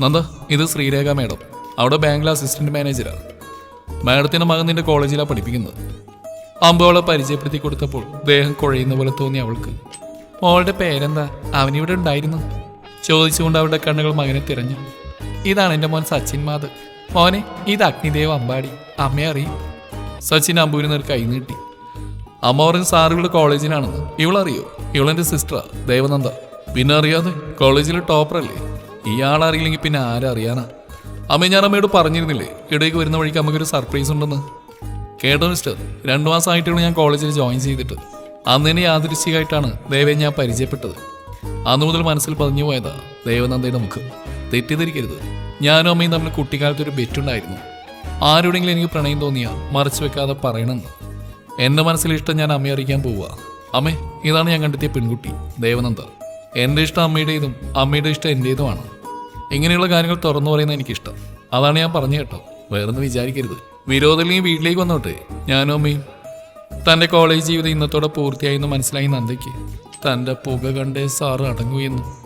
നന്ദ ഇത് ശ്രീരേഖ മാഡം. അവിടെ ബാങ്കിലെ അസിസ്റ്റന്റ് മാനേജരാണ് മാഡത്തിന്റെ മകൻ നിന്റെ കോളേജിലാണ് പഠിപ്പിക്കുന്നത്. അമ്പവളെ പരിചയപ്പെടുത്തി കൊടുത്തപ്പോൾ ദേഹം കുഴയുന്ന പോലെ തോന്നി അവൾക്ക്. മോളുടെ പേരെന്താ? അവനിവിടെ ഉണ്ടായിരുന്നു. ചോദിച്ചുകൊണ്ട് അവളുടെ കണ്ണുകൾ മകനെ തിരഞ്ഞു. ഇതാണ് എന്റെ മോൻ സച്ചിൻ മാധ് മോനെ ഇത് അഗ്നിദേവ് അമ്പാടി. അമ്മയെ അറിയും. സച്ചിൻ അമ്പുവിന് ഒരു കൈ നീട്ടി. അമ്മ പറഞ്ഞ സാറുകളുടെ കോളേജിലാണെന്ന് ഇവളറിയോ? ഇവളെന്റെ സിസ്റ്ററാ ദേവനന്ദ. പിന്നെ അറിയാതെ കോളേജിലെ ടോപ്പറല്ലേ? ഇയാളറിയില്ലെങ്കിൽ പിന്നെ ആരറിയാനാ അമ്മ ഞാൻ അമ്മയോട് പറഞ്ഞിരുന്നില്ലേ ഇടയ്ക്ക് വരുന്ന വഴിക്ക് അമ്മയ്ക്കൊരു സർപ്രൈസ് ഉണ്ടെന്ന്? കേട്ടോ മിസ്റ്റർ രണ്ടു മാസമായിട്ടാണ് ഞാൻ കോളേജിൽ ജോയിൻ ചെയ്തിട്ട്. അന്ന് തന്നെ യാദൃശ്ചികമായിട്ടാണ് ദേവയെ ഞാൻ പരിചയപ്പെട്ടത്. അന്നു മുതൽ മനസ്സിൽ പതിഞ്ഞു പോയതാ ദേവനന്ദയുടെ മുഖം. തെറ്റിദ്ധരിക്കരുത്. ഞാനും അമ്മയും തമ്മിൽ കുട്ടിക്കാലത്ത് ഒരു ബെറ്റുണ്ടായിരുന്നു. ആരോടെങ്കിലും എനിക്ക് പ്രണയം തോന്നിയാൽ മറച്ചു വെക്കാതെ പറയണമെന്ന്. എന്റെ മനസ്സിൽ ഇഷ്ടം ഞാൻ അമ്മയെ അറിയിക്കാൻ പോവുക. അമ്മേ ഇതാണ് ഞാൻ കണ്ടെത്തിയ പെൺകുട്ടി ദേവനന്ദ. എന്റെ ഇഷ്ടം അമ്മയുടേതും അമ്മയുടെ ഇഷ്ടം എന്റേതുമാണ്. ഇങ്ങനെയുള്ള കാര്യങ്ങൾ തുറന്നു പറയുന്നത് എനിക്കിഷ്ടം. അതാണ് ഞാൻ പറഞ്ഞു കേട്ടോ. വേറൊന്നും വിചാരിക്കരുത്. വിരോധമില്ലെങ്കിൽ വീട്ടിലേക്ക് വന്നോട്ടെ. ഞാനും അമ്മയും. തന്റെ കോളേജ് ജീവിതം ഇന്നത്തോടെ പൂർത്തിയായെന്ന് മനസ്സിലായി നന്ദയ്ക്ക്. തന്റെ പുക കണ്ടേ സാറ് അടങ്ങുമെന്നും